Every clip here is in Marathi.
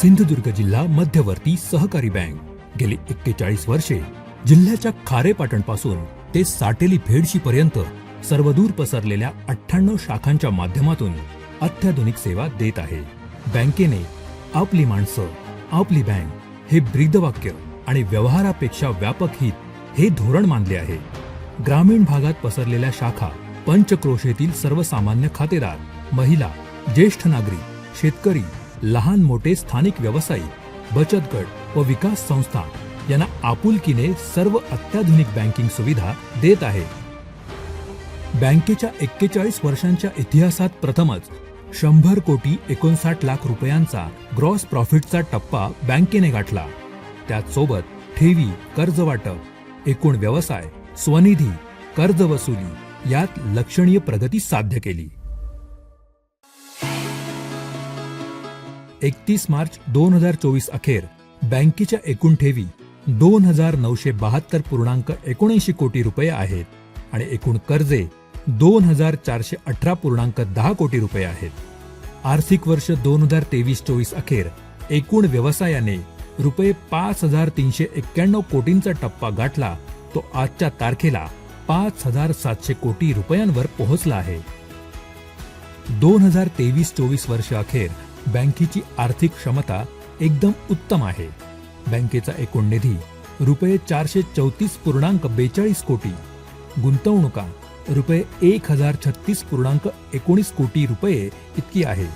सिंधुदुर्ग जिल्हा मध्यवर्ती सहकारी बँक. गेली एक्केचाळीस वर्षे जिल्ह्याच्या खारेपाटणपासून ते साटेली भेडशी पर्यंत सर्वदूर पसरलेल्या अठ्ठ्याण्णव शाखांच्या माध्यमातून अत्याधुनिक सेवा देत आहे. बँकेने आपली माणसं आपली बँक हे ब्रीदवाक्य आणि व्यवहारापेक्षा व्यापक हित हे धोरण मानले आहे. ग्रामीण भागात पसरलेल्या शाखा पंचक्रोशेतील सर्वसामान्य खातेदार महिला ज्येष्ठ नागरिक शेतकरी लहान मोठे स्थानिक व्यावसायिक बचत गट व विकास संस्था यांना आपुलकीने सर्व अत्याधुनिक बँकिंग सुविधा देत आहे. बँकेच्या एक्केचाळीस वर्षांच्या इतिहासात प्रथमच शंभर कोटी एकोणसाठ लाख रुपयांचा ग्रॉस प्रॉफिटचा टप्पा बँकेने गाठला. त्याचसोबत ठेवी कर्ज वाटप एकूण व्यवसाय स्वनिधी कर्ज वसुली यात लक्षणीय प्रगती साध्य केली. एकतीस मार्च दोन हजार चोवीस अखेर. बँकेच्या एकूण ठेवी दोन हजार नऊशे बहात्तर पूर्णांक एकोणऐंशी कोटी रुपये आहेत आणि एकूण कर्जे दोन हजार चारशे अठरा पूर्णांक दहा कोटी रुपये आहेत. आर्थिक वर्ष दोन हजार तेवीस चोवीस अखेर एकूण व्यवसायाने रुपये पाच हजार तीनशे एक्क्याण्णव कोटींचा टप्पा गाठला. तो आजच्या तारखेला पाच हजार सातशे कोटी रुपयांवर पोहोचला आहे. दोन हजार तेवीस चोवीस वर्ष अखेर बँकेची आर्थिक क्षमता एकदम उत्तम आहे. बँकेचा एकूण निधी रुपये चारशे चौतीस पूर्णांक बेचाळीस कोटी गुंतवणुका रुपये एक हजार छत्तीस पूर्णांक एकोणीस कोटी रुपये इतकी आहे.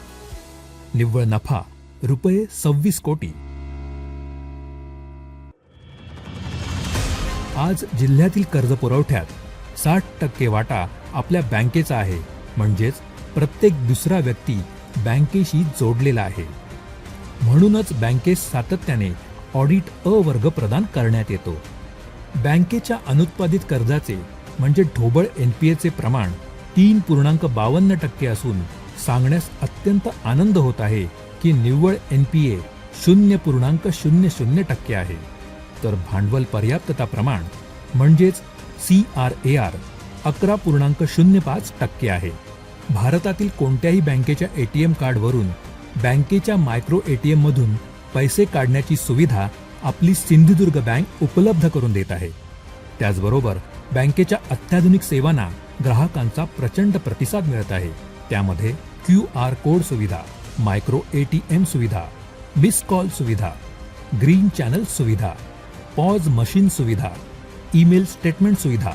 निव्वळ नफा रुपये सव्वीस कोटी. आज जिल्ह्यातील कर्ज पुरवठ्यात साठ टक्के वाटा आपल्या बँकेचा आहे. म्हणजेच प्रत्येक दुसरा व्यक्ती बँकेशी जोडलेला आहे. म्हणूनच बँकेस सातत्याने ऑडिट अ वर्ग प्रदान करण्यात येतो. बँकेच्या अनुत्पादित कर्जाचे म्हणजे ढोबळ एचे प्रमाण तीन पूर्णांक बावन्न टक्के असून सांगण्यास अत्यंत आनंद होत आहे की निव्वळ एन पी ए शून्य पूर्णांक शून्य शून्य टक्के आहे. तर भांडवल पर्याप्तता प्रमाण म्हणजेच सी आर ए आर अकरा पूर्णांक शून्य पाच टक्के आहे. भारतातील कोणत्याही बँकेच्या एटीएम कार्डवरून बँकेच्या मायक्रो ए टी एममधून पैसे काढण्याची सुविधा आपली सिंधुदुर्ग बँक उपलब्ध करून देत आहे. त्याचबरोबर बँकेच्या अत्याधुनिक सेवांना ग्राहकांचा प्रचंड प्रतिसाद मिळत आहे. त्यामध्ये क्यू आर कोड सुविधा मायक्रो एटीएम सुविधा मिस कॉल सुविधा ग्रीन चॅनल सुविधा पॉज मशीन सुविधा ईमेल स्टेटमेंट सुविधा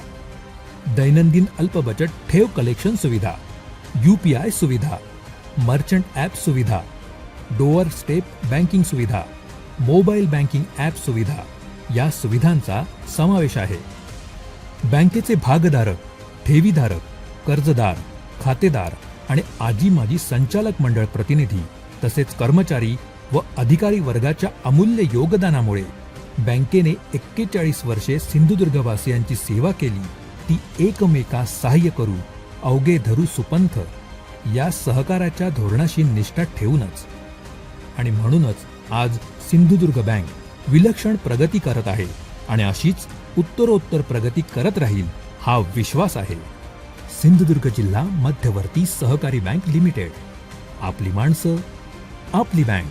दैनंदिन अल्प बचत ठेव कलेक्शन सुविधा यूपीआय सुविधा मर्चंट ॲप सुविधा डोअर स्टेप बँकिंग सुविधा मोबाईल बँकिंग ॲप सुविधा या सुविधांचा समावेश आहे. बँकेचे भागधारक ठेवीधारक कर्जदार खातेदार आणि आजी माजी संचालक मंडळ प्रतिनिधी तसेच कर्मचारी व अधिकारी वर्गाच्या अमूल्य योगदानामुळे बँकेने एक्केचाळीस वर्षे सिंधुदुर्गवासियांची सेवा केली ती एकमेका सहाय्य करू अवघे धरू सुपंथ या सहकाराच्या धोरणाशी निष्ठा ठेवूनच. आणि म्हणूनच आज सिंधुदुर्ग बँक विलक्षण प्रगती करत आहे आणि अशीच उत्तरोत्तर प्रगती करत राहील हा विश्वास आहे. सिंधुदुर्ग जिल्हा मध्यवर्ती सहकारी बँक लिमिटेड. आपली माणसं आपली बँक.